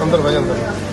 अंदर भाई अंदर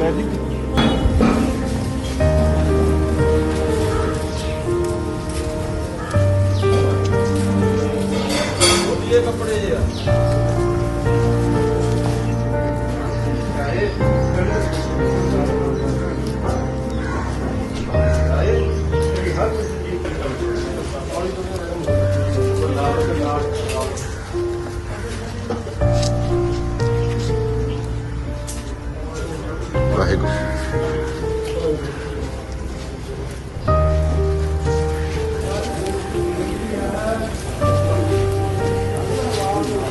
Thank you. problema por ella.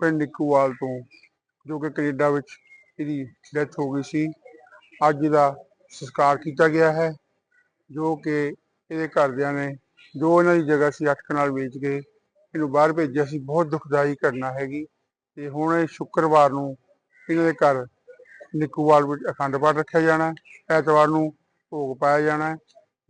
ਪਿੰਡ ਨਿੱਕੂਵਾਲ ਤੋਂ, ਜੋ ਕਿ ਕੈਨੇਡਾ ਵਿੱਚ ਇਹਦੀ ਡੈਥ ਹੋ ਗਈ ਸੀ। ਅੱਜ ਦਾ ਸੰਸਕਾਰ ਕੀਤਾ ਗਿਆ ਹੈ, ਜੋ ਕਿ ਇਹਦੇ ਘਰਦਿਆਂ ਨੇ ਜੋ ਇਹਨਾਂ ਦੀ ਜਗ੍ਹਾ ਸੀ ਅੱਠ ਕਨਾਲ ਵੇਚ ਕੇ ਇਹਨੂੰ ਬਾਹਰ ਭੇਜਿਆ ਸੀ। ਬਹੁਤ ਦੁਖਦਾਈ ਘਟਨਾ ਹੈਗੀ ਤੇ ਹੁਣ ਇਹ ਸ਼ੁੱਕਰਵਾਰ ਨੂੰ ਇਹਨਾਂ ਦੇ ਘਰ ਨਿੱਕੂਵਾਲ ਵਿੱਚ ਅਖੰਡ ਪਾਠ ਰੱਖਿਆ ਜਾਣਾ ਐਤਵਾਰ ਨੂੰ ਭੋਗ ਪਾਇਆ ਜਾਣਾ ਹੈ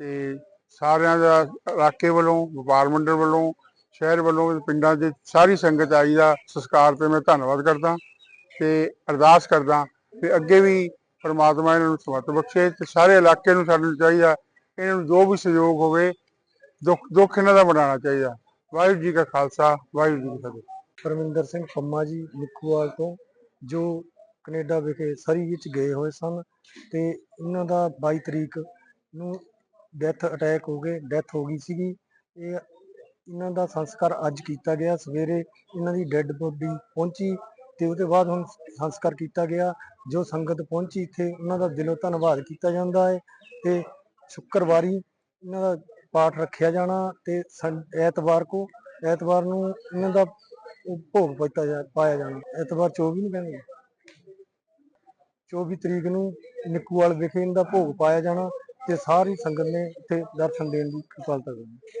ਤੇ ਸਾਰਿਆਂ ਦਾ ਇਲਾਕੇ ਵੱਲੋਂ, ਵਪਾਰ ਮੰਡਲ ਵੱਲੋਂ ਸ਼ਹਿਰ ਵੱਲੋਂ ਪਿੰਡਾਂ ਦੇ ਸਾਰੀ ਸੰਗਤ ਆਈ ਦਾ ਸੰਸਕਾਰ ਤੇ ਮੈਂ ਧੰਨਵਾਦ ਕਰਦਾ ਤੇ ਅਰਦਾਸ ਕਰਦਾ ਕਿ ਅੱਗੇ ਵੀ ਪਰਮਾਤਮਾ ਇਹਨਾਂ ਨੂੰ ਸਮਤ ਬਖਸ਼ੇ ਤੇ ਸਾਰੇ ਇਲਾਕੇ ਨੂੰ ਸਾਨੂੰ ਚਾਹੀਦਾ ਇਹਨਾਂ ਨੂੰ ਜੋ ਵੀ ਸਹਿਯੋਗ ਹੋਵੇ, ਦੁੱਖ ਦੁੱਖ ਇਹਨਾਂ ਦਾ ਬਣਾਉਣਾ ਚਾਹੀਦਾ। ਵਾਹਿਗੁਰੂ ਜੀ ਕਾ ਖਾਲਸਾ, ਵਾਹਿਗੁਰੂ ਜੀ ਕੀ ਫਤਿਹ। ਪਰਮਿੰਦਰ ਸਿੰਘ ਪੰਮਾ ਜੀ ਨਿੱਕੂਵਾਲ ਤੋਂ, ਜੋ ਕੈਨੇਡਾ ਵਿਖੇ ਸਰੀ ਵਿੱਚ ਗਏ ਹੋਏ ਸਨ ਤੇ ਇਹਨਾਂ ਦਾ 22 ਤਰੀਕ ਨੂੰ ਡੈਥ ਅਟੈਕ ਹੋ ਗਏ, ਡੈਥ ਹੋ ਗਈ ਸੀਗੀ। ਇਹ ਇਹਨਾਂ ਦਾ ਸੰਸਕਾਰ ਅੱਜ ਕੀਤਾ ਗਿਆ। ਸਵੇਰੇ ਇਹਨਾਂ ਦੀ ਡੈੱਡ ਬੋਡੀ ਪਹੁੰਚੀ ਤੇ ਉਹਦੇ ਬਾਅਦ ਹੁਣ ਸੰਸਕਾਰ ਕੀਤਾ ਗਿਆ, ਜੋ ਸੰਗਤ ਪਹੁੰਚੀ ਇੱਥੇ, ਉਹਨਾਂ ਦਾ ਦਿਲੋਂ ਧੰਨਵਾਦ ਕੀਤਾ ਜਾਂਦਾ ਹੈ ਤੇ ਸ਼ੁੱਕਰਵਾਰੀ ਇਹਨਾਂ ਦਾ ਪਾਠ ਰੱਖਿਆ ਜਾਣਾ ਤੇ ਐਤਵਾਰ ਕੋ, ਐਤਵਾਰ ਨੂੰ ਇਹਨਾਂ ਦਾ ਭੋਗ ਪਾਇਆ ਜਾ, ਪਾਇਆ ਜਾਣਾ। ਐਤਵਾਰ 24 ਨੂੰ ਕਹਿੰਦੇ 24 ਤਰੀਕ ਨੂੰ ਨਿੱਕੂਵਾਲ ਵਿਖੇ ਇਹਨਾਂ ਦਾ ਭੋਗ ਪਾਇਆ ਜਾਣਾ ਤੇ ਸਾਰੀ ਸੰਗਤ ਨੇ ਇੱਥੇ ਦਰਸ਼ਨ ਦੇਣ ਦੀ ਕਿਰਪਾਲਤਾ ਕਰਨੀ।